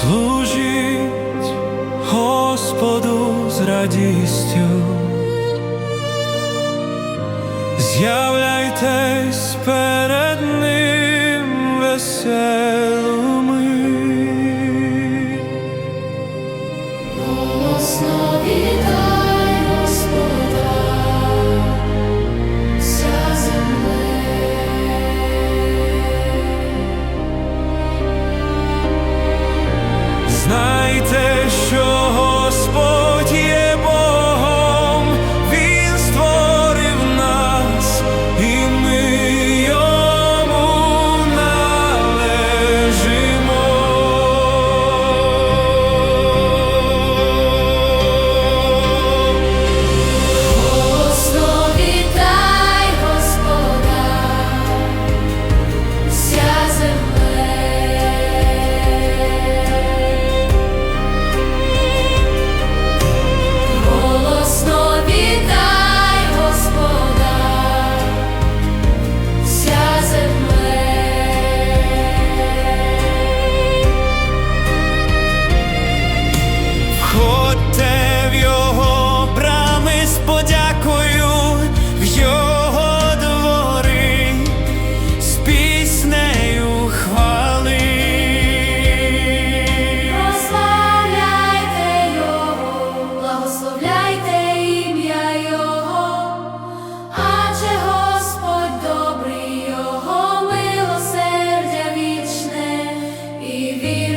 Служить Господу з радістю, з'являйтесь перед ним весело. Baby